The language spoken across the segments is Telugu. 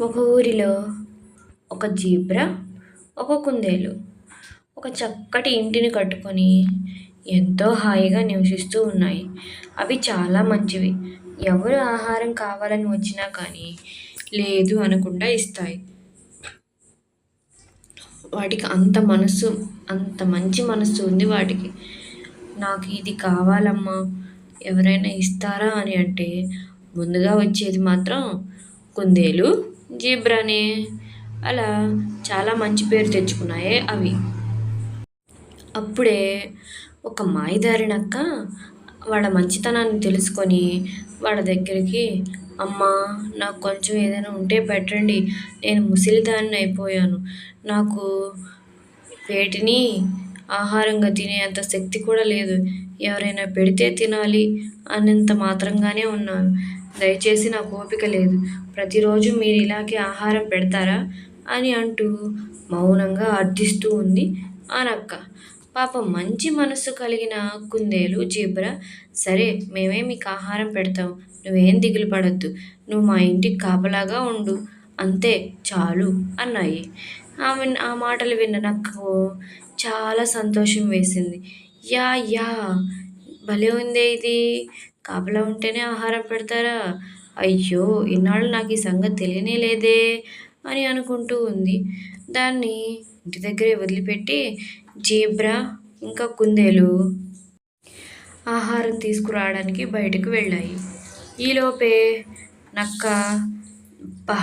ఒక ఊరిలో ఒక జీబ్రా ఒక కుందేలు ఒక చక్కటి ఇంటిని కట్టుకొని ఎంతో హాయిగా నివసిస్తూ ఉన్నాయి. అవి చాలా మంచివి. ఎవరు ఆహారం కావాలని వచ్చినా కానీ లేదు అనకుండా ఇస్తాయి. వాటికి అంత మనసు అంత మంచి మనసు ఉంది వాటికి. నాకు ఇది కావాలమ్మా ఎవరైనా ఇస్తారా అని అంటే ముందుగా వచ్చేది మాత్రం కుందేలు జీబ్రానే అలా చాలా మంచి పేరు తెచ్చుకున్నాయి అవి. అప్పుడే ఒక మాయదారినక్క వాళ్ళ మంచితనాన్ని తెలుసుకొని వాళ్ళ దగ్గరికి అమ్మా నాకు కొంచెం ఏదైనా ఉంటే పెట్టండి నేను ముసలిదాన్ని అయిపోయాను. నాకు వేటిని ఆహారంగా తినే అంత శక్తి కూడా లేదు. ఎవరైనా పెడితే తినాలి అన్నంత మాత్రంగానే ఉన్నాను దయచేసి నాకు ఓపిక లేదు. ప్రతిరోజు మీరు ఇలాగే ఆహారం పెడతారా? అని అంటూ మౌనంగా అర్థిస్తూ ఉంది అనక్క. పాప పాపం మంచి మనస్సు కలిగిన కుందేలు జీబ్రా సరే మేమే మీకు ఆహారం పెడతాం. నువ్వేం దిగులు పడద్దు. నువ్వు మా ఇంటికి కాపలాగా ఉండు. అంతే చాలు అన్నాయి. ఆమె ఆ మాటలు విన్న నాకు చాలా సంతోషం వేసింది. యా యా భలే ఉందే ఇది. కాపలా ఉంటేనే ఆహారం పెడతారా? అయ్యో ఇన్నాళ్ళు నాకు ఈ సంగతి తెలియనే లేదే అని అనుకుంటూ ఉంది. దాన్ని ఇంటి దగ్గరే వదిలిపెట్టి జీబ్రా ఇంకా కుందేలు ఆహారం తీసుకురావడానికి బయటకు వెళ్ళాయి. ఈలోపే నక్క బా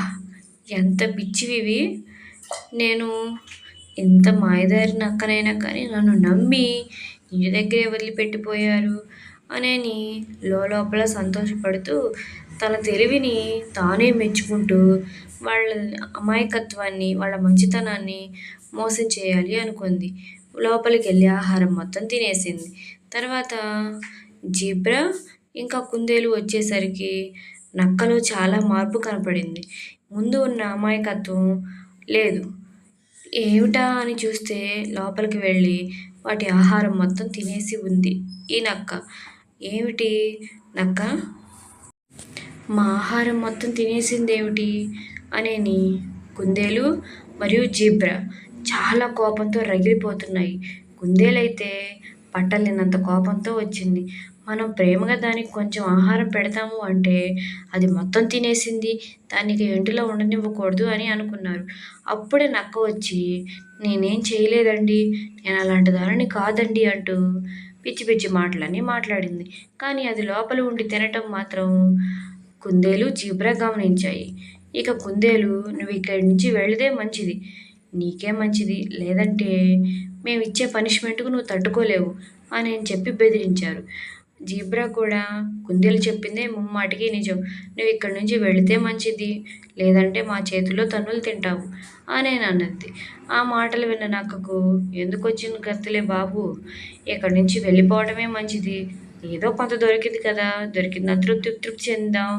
ఎంత పిచ్చివి నేను ఎంత మాయదారి నక్కనైనా కానీ నన్ను నమ్మి ఇంటి దగ్గరే వదిలిపెట్టిపోయారు అనేని లోపల సంతోషపడుతూ తన తెలివిని తానే మెచ్చుకుంటూ వాళ్ళ అమాయకత్వాన్ని వాళ్ళ మంచితనాన్ని మోసం చేయాలి అనుకుంది. లోపలికి వెళ్ళి ఆహారం మొత్తం తినేసింది. తర్వాత జీబ్రా ఇంకా కుందేలు వచ్చేసరికి నక్కలో చాలా మార్పు కనపడింది. ముందు ఉన్న అమాయకత్వం లేదు. ఏమిటా అని చూస్తే లోపలికి వెళ్ళి వాటి ఆహారం మొత్తం తినేసి ఉంది. ఈ నక్క. ఏమిటి నక్క? మా ఆహారం మొత్తం తినేసింది ఏమిటి అనేని కుందేలు మరియు జీబ్రా చాలా కోపంతో రగిలిపోతున్నాయి. కుందేలైతే పట్టలేనంత కోపంతో వచ్చింది. మనం ప్రేమగా దానికి కొంచెం ఆహారం పెడతాము అంటే అది మొత్తం తినేసింది దానికి ఇంటిలో ఉండనివ్వకూడదు అని అనుకున్నారు. అప్పుడే నక్క వచ్చి నేనేం చేయలేదండి నేను అలాంటి దానిని కాదండి అంటూ పిచ్చి పిచ్చి మాటలన్నీ మాట్లాడింది. కానీ అది లోపల ఉండి తినటం మాత్రం కుందేలు జీబ్రా గమనించాయి. ఇక కుందేలు నువ్వు ఇక్కడి నుంచి వెళితే మంచిది. నీకే మంచిది. లేదంటే మేము ఇచ్చే పనిష్మెంట్కు నువ్వు తట్టుకోలేవు అని చెప్పి బెదిరించారు. జీబ్రా కూడా కుందేలు చెప్పిందే ముమ్మాటికి నిజం. నువ్వు ఇక్కడి నుంచి వెళితే మంచిది. లేదంటే మా చేతిలో తన్నులు తింటావు అని అన్నది ఆ మాటలు విన్న నక్కకు ఎందుకు వచ్చిన గత్తులే బాబు? ఇక్కడి నుంచి వెళ్ళిపోవడమే మంచిది. ఏదో కొంత దొరికింది కదా. దొరికింది తృప్తి తృప్తి చెందాం.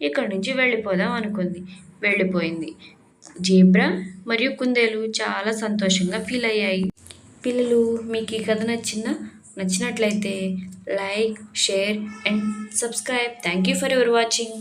ఇక్కడి నుంచి వెళ్ళిపోదాం అనుకుంది. వెళ్ళిపోయింది. జీబ్రా మరియు కుందేలు చాలా సంతోషంగా ఫీల్ అయ్యాయి. పిల్లలు మీకు ఈ కథ నచ్చిందా? నచ్చినట్లయితే like share and subscribe. Thank you for your watching